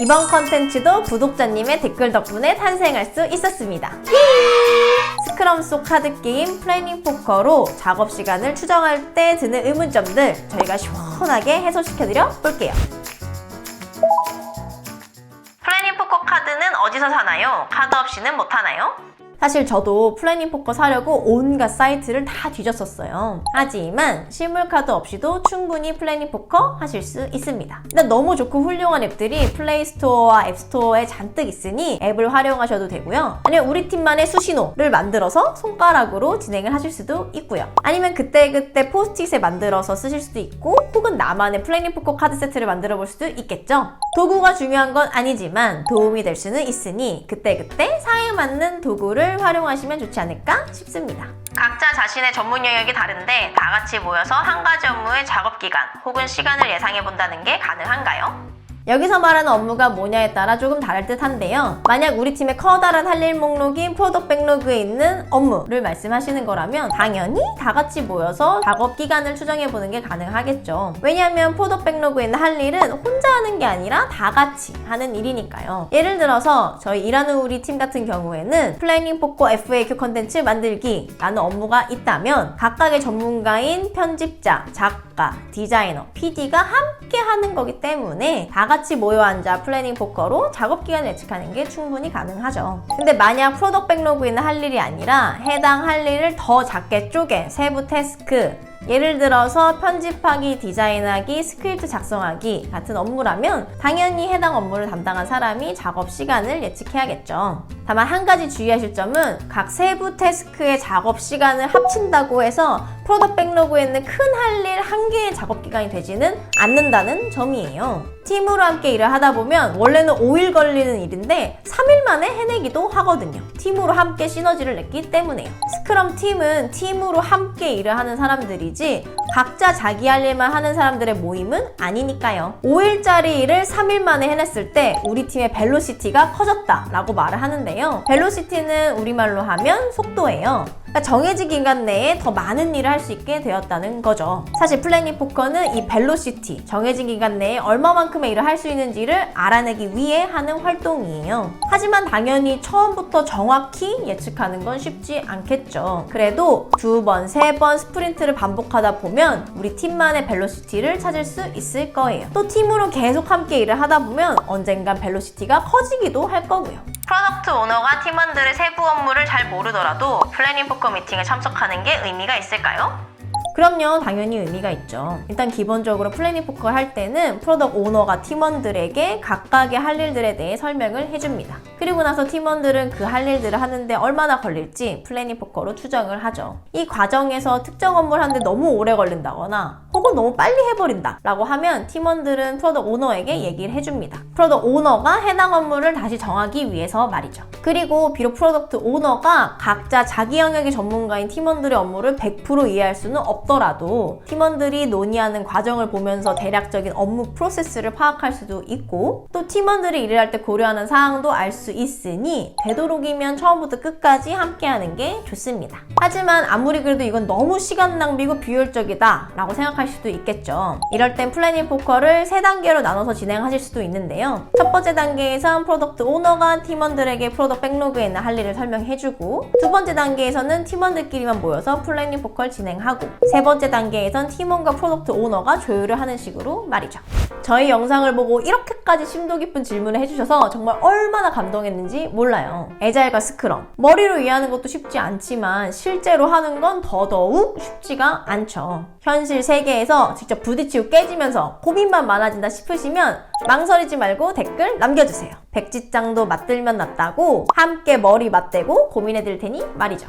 이번 컨텐츠도 구독자님의 댓글 덕분에 탄생할 수 있었습니다. 스크럼 속 카드 게임 플래닝 포커로 작업 시간을 추정할 때 드는 의문점들 저희가 시원하게 해소시켜드려 볼게요. 플래닝 포커 카드는 어디서 사나요? 카드 없이는 못 하나요? 사실 저도 플래닝 포커 사려고 온갖 사이트를 다 뒤졌었어요. 하지만 실물 카드 없이도 충분히 플래닝 포커 하실 수 있습니다. 일단 너무 좋고 훌륭한 앱들이 플레이스토어와 앱스토어에 잔뜩 있으니 앱을 활용하셔도 되고요. 아니면 우리 팀만의 수신호를 만들어서 손가락으로 진행을 하실 수도 있고요. 아니면 그때그때 포스트잇에 만들어서 쓰실 수도 있고 혹은 나만의 플래닝 포커 카드 세트를 만들어 볼 수도 있겠죠. 도구가 중요한 건 아니지만 도움이 될 수는 있으니 그때그때 상에 맞는 도구를 활용하시면 좋지 않을까 싶습니다. 각자 자신의 전문 영역이 다른데 다 같이 모여서 한 가지 업무의 작업 기간 혹은 시간을 예상해 본다는 게 가능한가요? 여기서 말하는 업무가 뭐냐에 따라 조금 다를 듯 한데요. 만약 우리 팀의 커다란 할 일 목록인 프로덕트 백로그에 있는 업무를 말씀하시는 거라면 당연히 다 같이 모여서 작업 기간을 추정해 보는 게 가능하겠죠. 왜냐하면 프로덕트 백로그에 있는 할 일은 혼자 하는 게 아니라 다 같이 하는 일이니까요. 예를 들어서 저희 일하는 우리 팀 같은 경우에는 플래닝 포커 FAQ 컨텐츠 만들기 라는 업무가 있다면 각각의 전문가인 편집자, 작가, 디자이너, PD가 함께 하는 거기 때문에 다 같이 모여 앉아 플래닝 포커로 작업 기간을 예측하는 게 충분히 가능하죠. 근데 만약 프로덕트 백로그에 있는 할 일이 아니라 해당 할 일을 더 작게 쪼개 세부 태스크 예를 들어서 편집하기, 디자인하기, 스크립트 작성하기 같은 업무라면 당연히 해당 업무를 담당한 사람이 작업 시간을 예측해야겠죠. 다만 한 가지 주의하실 점은 각 세부 태스크의 작업 시간을 합친다고 해서 프로덕트 백로그에 있는 큰 할 일 한 개의 작업 기간이 되지는 않는다는 점이에요. 팀으로 함께 일을 하다 보면 원래는 5일 걸리는 일인데 3일 만에 해내기도 하거든요. 팀으로 함께 시너지를 냈기 때문에요. 스크럼 팀은 팀으로 함께 일을 하는 사람들이 지 각자 자기 할 일만 하는 사람들의 모임은 아니니까요. 5일짜리 일을 3일 만에 해냈을 때 우리 팀의 벨로시티가 커졌다 라고 말을 하는데요. 벨로시티는 우리말로 하면 속도예요. 그러니까 정해진 기간 내에 더 많은 일을 할 수 있게 되었다는 거죠. 사실 플래닝 포커는 이 벨로시티, 정해진 기간 내에 얼마만큼의 일을 할 수 있는지를 알아내기 위해 하는 활동이에요. 하지만 당연히 처음부터 정확히 예측하는 건 쉽지 않겠죠. 그래도 두 번, 세 번 스프린트를 반복하다 보면 우리 팀만의 벨로시티를 찾을 수 있을 거예요. 또 팀으로 계속 함께 일을 하다 보면 언젠간 벨로시티가 커지기도 할 거고요. 프로덕트 오너가 팀원들의 세부 업무를 잘 모르더라도 플래닝 포커 미팅에 참석하는 게 의미가 있을까요? 그럼요, 당연히 의미가 있죠. 일단 기본적으로 플래닝 포커 할 때는 프로덕트 오너가 팀원들에게 각각의 할 일들에 대해 설명을 해줍니다. 그리고 나서 팀원들은 그 할 일들을 하는데 얼마나 걸릴지 플래닝 포커로 추정을 하죠. 이 과정에서 특정 업무를 하는데 너무 오래 걸린다거나 혹은 너무 빨리 해버린다 라고 하면 팀원들은 프로덕트 오너에게 얘기를 해줍니다. 프로덕트 오너가 해당 업무를 다시 정하기 위해서 말이죠. 그리고 비록 프로덕트 오너가 각자 자기 영역의 전문가인 팀원들의 업무를 100% 이해할 수는 없 더라도 팀원들이 논의하는 과정을 보면서 대략적인 업무 프로세스를 파악할 수도 있고 또 팀원들이 일을 할 때 고려하는 사항도 알 수 있으니 되도록이면 처음부터 끝까지 함께하는 게 좋습니다. 하지만 아무리 그래도 이건 너무 시간 낭비고 비효율적이다 라고 생각할 수도 있겠죠. 이럴 땐 플래닝 포커를 세 단계로 나눠서 진행하실 수도 있는데요. 첫 번째 단계에선 프로덕트 오너가 팀원들에게 프로덕트 백로그에 있는 할 일을 설명해주고 두 번째 단계에서는 팀원들끼리만 모여서 플래닝 포커를 진행하고 세 번째 단계에선 팀원과 프로덕트 오너가 조율을 하는 식으로 말이죠. 저희 영상을 보고 이렇게까지 심도 깊은 질문을 해주셔서 정말 얼마나 감동했는지 몰라요. 에자일과 스크럼. 머리로 이해하는 것도 쉽지 않지만 실제로 하는 건 더더욱 쉽지가 않죠. 현실 세계에서 직접 부딪히고 깨지면서 고민만 많아진다 싶으시면 망설이지 말고 댓글 남겨주세요. 백지장도 맞들면 낫다고 함께 머리 맞대고 고민해 드릴 테니 말이죠.